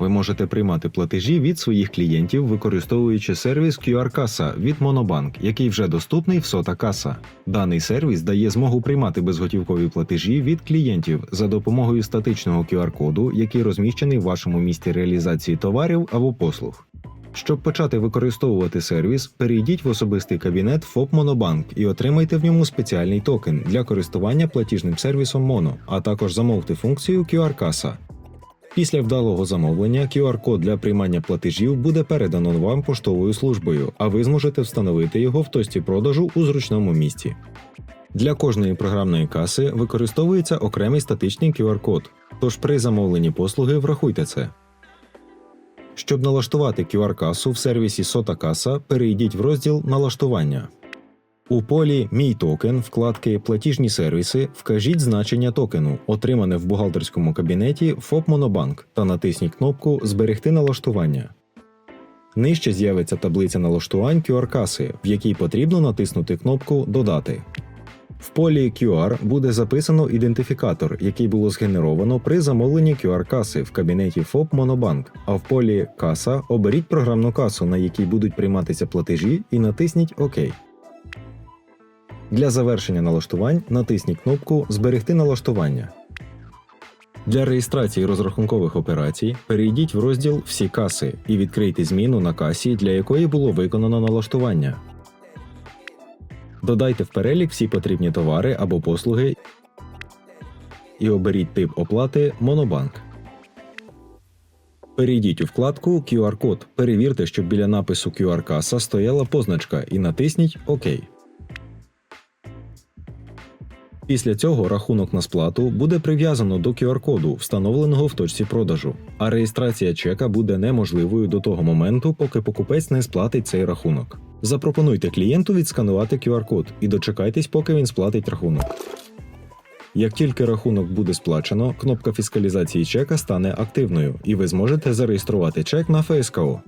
Ви можете приймати платежі від своїх клієнтів, використовуючи сервіс QR-каса від Monobank, який вже доступний в Сота Каса. Даний сервіс дає змогу приймати безготівкові платежі від клієнтів за допомогою статичного QR-коду, який розміщений в вашому місці реалізації товарів або послуг. Щоб почати використовувати сервіс, перейдіть в особистий кабінет ФОП Monobank і отримайте в ньому спеціальний токен для користування платіжним сервісом Mono, а також замовте функцію QR-каса. Після вдалого замовлення QR-код для приймання платежів буде передано вам поштовою службою, а ви зможете встановити його в тості продажу у зручному місці. Для кожної програмної каси використовується окремий статичний QR-код, тож при замовленні послуги врахуйте це. Щоб налаштувати QR-касу в сервісі Сота Каса, перейдіть в розділ Налаштування. У полі Мій токен вкладки Платіжні сервіси вкажіть значення токену, отримане в бухгалтерському кабінеті ФОП Монобанк, та натисніть кнопку Зберегти налаштування. Нижче з'явиться таблиця налаштувань QR-каси, в якій потрібно натиснути кнопку Додати. В полі QR буде записано ідентифікатор, який було згенеровано при замовленні QR-каси в кабінеті ФОП Монобанк, а в полі Каса оберіть програмну касу, на якій будуть прийматися платежі, і натисніть ОК. Для завершення налаштувань натисніть кнопку Зберегти налаштування. Для реєстрації розрахункових операцій перейдіть в розділ Всі каси і відкрийте зміну на касі, для якої було виконано налаштування. Додайте в перелік всі потрібні товари або послуги і оберіть тип оплати Монобанк. Перейдіть у вкладку QR-код. Перевірте, щоб біля напису QR-каса стояла позначка і натисніть ОК. Після цього рахунок на сплату буде прив'язано до QR-коду, встановленого в точці продажу, а реєстрація чека буде неможливою до того моменту, поки покупець не сплатить цей рахунок. Запропонуйте клієнту відсканувати QR-код і дочекайтесь, поки він сплатить рахунок. Як тільки рахунок буде сплачено, кнопка фіскалізації чека стане активною, і ви зможете зареєструвати чек на ФСКО.